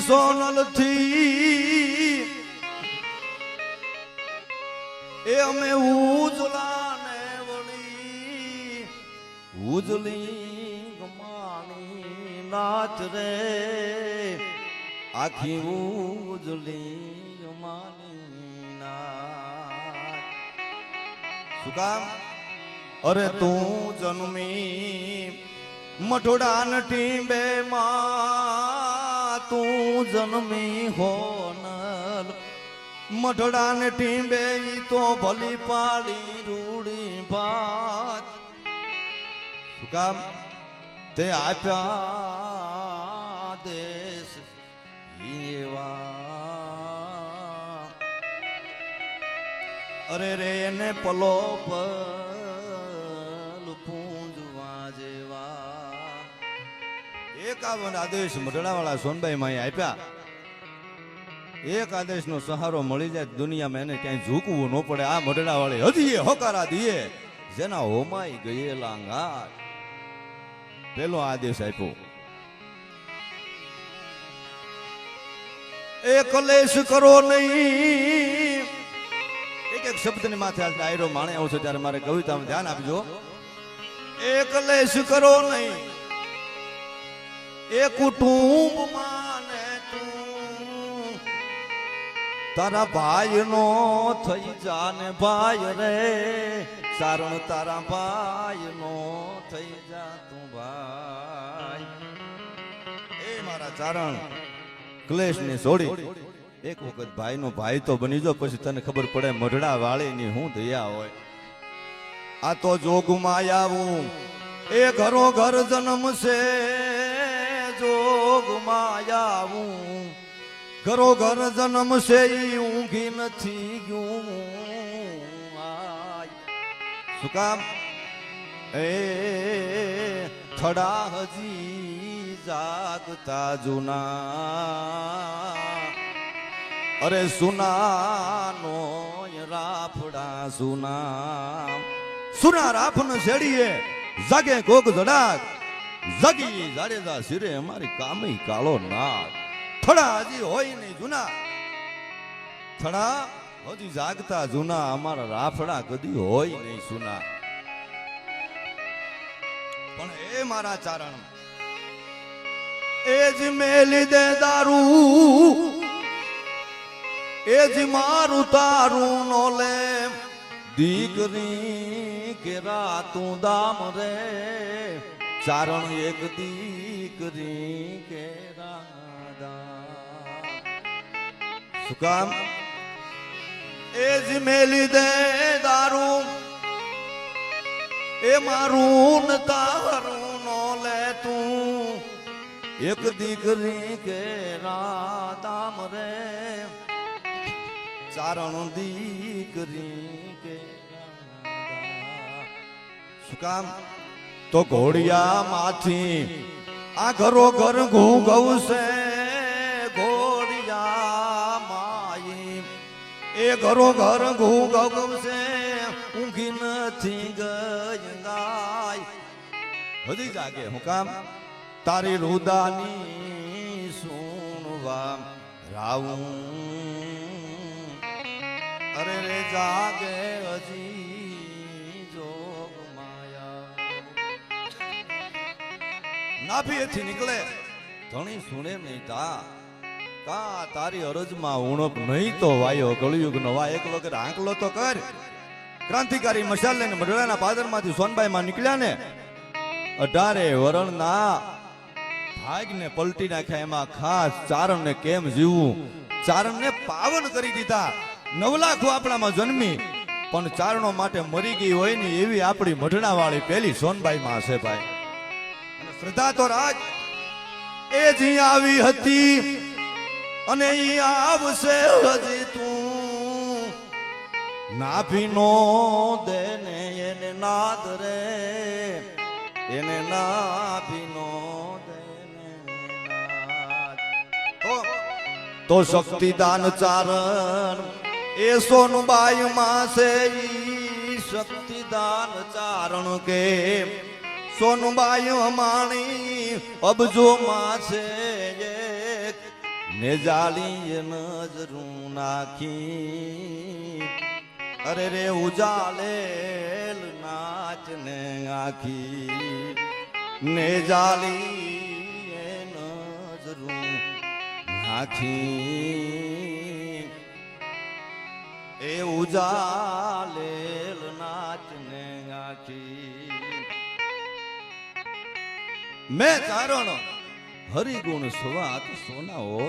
સોનલથી. એ અમે ઉજલા ને વળી. ઉજલી ગમાણી નાચ રે. આખી ઉજલી ગમાણી નાચ શું કામ? અરે તું જન્મી. મઠોડા ટીંબે માં તું જન્મી હોનલ મઢડાને ટીંબે તો ભલી પાડી રૂડી ભાત. શું કામ? તે આપ્યા દેશ એવા. અરે રે, એને પલો પલ પૂંજવા જેવા. એકાવન આદેશ મઢડાવાળા સોનબાઈ આપ્યા. એક આદેશનો સહારો મળી જાય દુનિયામાં એને ક્યાંય ઝૂકવું ન પડે. આ મઢડાવાળી હજી હોકારા દીએ જેના હોમાઈ ગયેલા અંગાર. પેલો આદેશ આપ્યો. એ કરો નહીં. એક એક શબ્દની માથે આ ડાયરો માણે આવું છે, ત્યારે મારે કવિતામાં ધ્યાન આપજો. એ કલેશ કરો નહીં. એ કુટુંબ માને તું. તારા ભાઈ નો થઈ જાને ભાઈ રે. સારણ તારા ભાઈ નો થઈ જા તું ભાઈ. એ મારા ચારણ ક્લેશ ને છોડી. એક વખત ભાઈ નો ભાઈ તો બની જો પછી તને ખબર પડે મઢડા વાળી ની હું દયા હોય. આ તો જોગમાં આવું. એ ઘરો ઘર જન્મ છે જોગમાં આવું ઘરો ઘર જન્મ છે ઊંઘી નથી ગયું. કામ? એ થડા હજી જાગતા જૂના. અરે સુનાનો રાફડા સુના સુના રાફન શેડીએ જાગે કોક જડાક જગી જાડેજા સિરે અમારી કામી કાળો નાક થડા હજી હોય નહીં જૂના. થડા હજી જાગતા જૂના. અમારા રાફડા કદી હોય નહીં સુના. પણ એ મારા ચારણ એ જ મેલી દે દારૂ. એ જ મારું તારું નો લે દીકરી કે રાતું દામ રે. ચારણ એક દીકરી કે કામ? એ જ મેલી દે દારૂ. એ મારું ને તારું નો લે તું. એક દીકરી કે રાધામ રે. ચારણ દીકરી કે રાધા. તો ઘોડિયા માંથી આ ઘરો ઘર ઘું ગવશે ઘોડિયા માઈ એ ઘરો ઘર ઘું ગવશે ઊંઘી નથી ગાય હજી જાગે હું કામ. તારી રુદાની સુણવા રાવું અરે રે જાગે હજી. નાભીએથી નીકળે. ધણી સુણે નહીં તા કા તારી અરજમાં ઉણપ નહીં તો વાયો કળિયુગ નો વા એકલો કે આંકલો તો કર. ક્રાંતિકારી મશાલ લઈને મઢડાના પાદરમાંથી સોનબાઈ માં નીકળ્યા ને, અઢારે વરણના ભાગને પલટી નાખ્યા. એમાં ખાસ ચારણને કેમ જીવવું? ચારણને પાવન કરી દીધા. નવલાખો આપણામાં જન્મી, પણ ચારણો માટે મરી ગઈ હોય ને એવી આપણી મઢડા વાળી પેલી સોનબાઈ છે ભાઈ. શ્રદ્ધા તો રાજ, એ જી આવી હતી અને આવશે હજી તું. નાભી નો દેને એને નાદ રે, એને દેને નાદ. તો શક્તિદાન ચારણ, એ સોનબાઈ માં છે ઈ શક્તિદાન ચારણ કે સોનબાઈ માણી અબજો માં છે એક, ને જાળી નજરું નાખી. અરે રે ઉજાલે નાચ ને આખી. ને જાળી નજરું નાખી. એ ઉજાલેલ મેં કારણ હરિગુણ સ્વાત સોનાઓ